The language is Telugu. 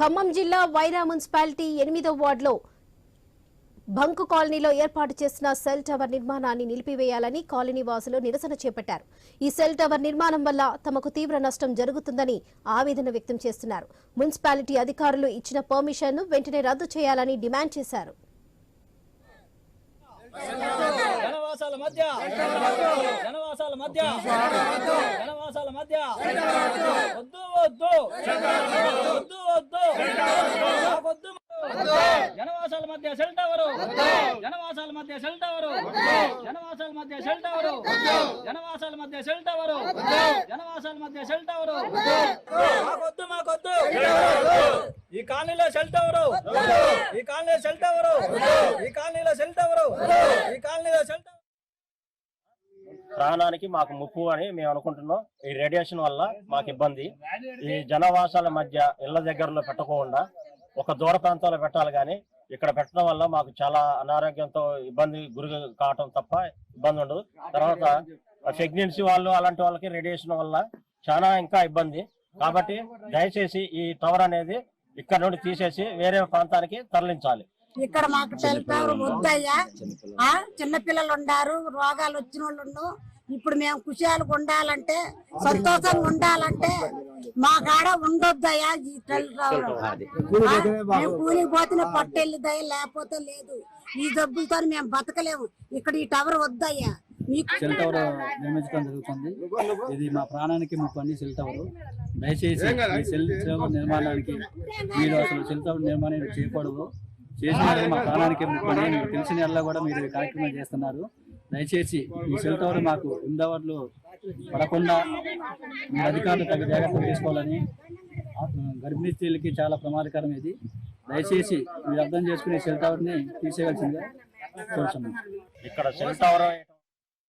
ఖమ్మం జిల్లా వైరా మున్సిపాలిటీ ఎనిమిదో వార్డులో బంకు కాలనీలో ఏర్పాటు చేసిన సెల్ టవర్ నిర్మాణాన్ని నిలిపివేయాలని కాలనీ వాసులు నిరసన చేపట్టారు. ఈ సెల్ టవర్ నిర్మాణం వల్ల తమకు తీవ్ర నష్టం జరుగుతుందని ఆవేదన వ్యక్తం చేస్తున్నారు. మున్సిపాలిటీ అధికారులు ఇచ్చిన పర్మిషన్ను వెంటనే రద్దు చేయాలని డిమాండ్ చేశారు. మధ్య మధ్య జనవాసాల మధ్య సెల్ టవర్. జనవాసాల మధ్య సెల్ టవర్. జనవాసాల మధ్య సెల్ టవర్. జనవాసాల మధ్య సెల్ టవర్. జనవాసాల మధ్య సెల్ టవర్. మాకొద్దు మాకొద్దు. ఈ కాలనీలో సెల్ టవర్. ఈ కాలనీలో సెల్ టవర్. ఈ కాలనీలో సెల్ టవర్. ఈ కాలనీలో సెల్ టవర్. ప్రాణానికి మాకు ముప్పు అని మేము అనుకుంటున్నాం. ఈ రేడియేషన్ వల్ల మాకు ఇబ్బంది. ఈ జనవాసాల మధ్య ఇళ్ళ దగ్గరలో పెట్టకుండా ఒక దూర ప్రాంతాల్లో పెట్టాలి కానీ ఇక్కడ పెట్టడం వల్ల మాకు చాలా అనారోగ్యంతో ఇబ్బంది గురి కావటం తప్ప ఇబ్బంది ఉండదు. తర్వాత ప్రెగ్నెన్సీ వాళ్ళు అలాంటి వాళ్ళకి రేడియేషన్ వల్ల చాలా ఇంకా ఇబ్బంది. కాబట్టి దయచేసి ఈ టవర్ అనేది ఇక్కడ నుండి తీసేసి వేరే ప్రాంతానికి తరలించాలి. ఇక్కడ మాకు టెలిఫోన్ వద్దయ్యా. చిన్నపిల్లలు ఉండారు రోగాలు వచ్చిన వాళ్ళు ఇప్పుడు మేము కుషాలుగా ఉండాలంటే సంతోషంగా ఉండాలంటే మా కాడ ఉండొద్దయ్యా ఈ మేము కూలికి పోతేనే పట్టెళ్ళిదయ్యా లేకపోతే లేదు. ఈ డబ్బులతో మేము బతకలేము. ఇక్కడ ఈ టవర్ వద్దయ్యా. మీకు సెల్ టవర్ నిర్మించడం జరుగుతుంది. ఇది మా ప్రాణానికి ముప్పు అండి సెల్ టవర్. దయచేసి ఈ సెల్ టవర్ నిర్మాణానికి మీరు అసలు సెల్ టవర్ నిర్మాణం చేయకూడదు. చేసిన మా ప్రాణానికి ముప్పు అని మీకు తెలిసిన కూడా మీరు కార్యక్రమం చేస్తున్నారు. దయచేసి ఈ సెల్ టవర్ మాకు ఇందవర్లు పడకుండా మీరు అధికారులు తగ్గ జాగ్రత్తలు తీసుకోవాలని గర్భిణీ స్త్రీలకి చాలా ప్రమాదకరం ఇది. దయచేసి మీరు అర్థం చేసుకునే సెల్ టవర్ని తీసేయవలసిందిగా కోరుతున్నాం ఇక్కడ సెల్ టవర్